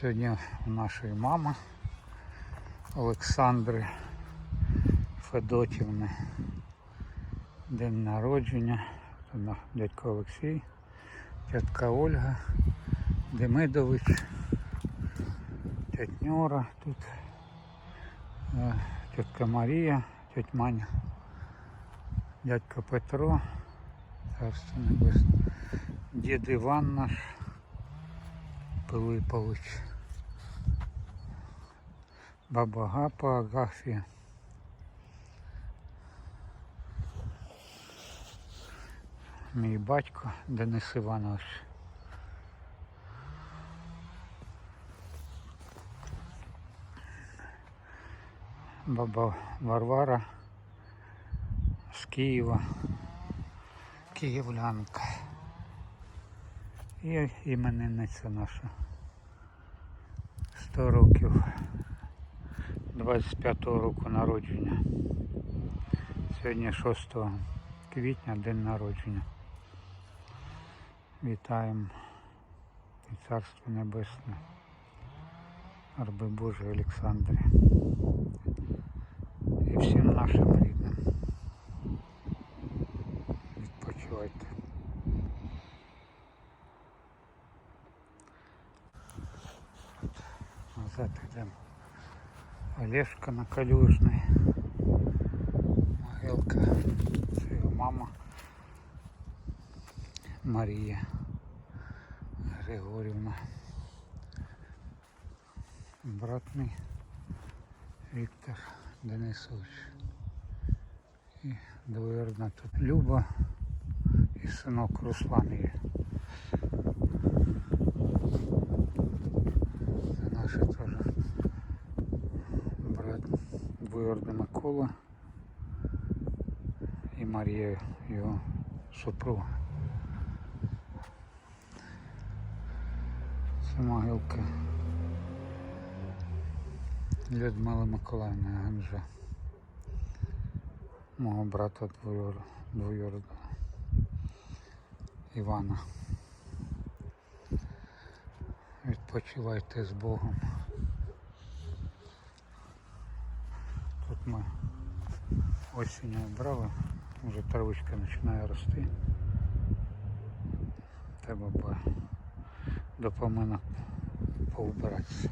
Сьогодні у нашої мами Олександри Федотівни день народження. Дядько Олексій, тітка Ольга, Демидович, тітньора тут, е, тітка Марія, тіть Маня, дядько Петро, царство небесне, дід Іван наш, Пилипович, баба Гапа, Агафія. Мій батько Денис Іванович. Баба Варвара з Києва, київлянка. І іменинниця наша. 100 років 25-го року народження. Сьогодні 6 квітня день народження. Вітаємо і Царство Небесне. Раби Божий Олександрі. І всім нашим рідним. Відпочивайте. Назад йдемо. Олешка на Калюжний. Могилка. Це мама. Марія Григорівна. Брат мій Віктор Денисович. І двоюродна тут Люба і синок Руслан є. Це наш теж брат двоюродний Микола і Марія його супруга. Це могилка Людмили Миколаївни Ганжа. Мого брата двоюр... двоюродного Івана. Відпочивайте з Богом. Тут ми осінню брали, вже травичка починає рости. Треба допомогти поубиратися.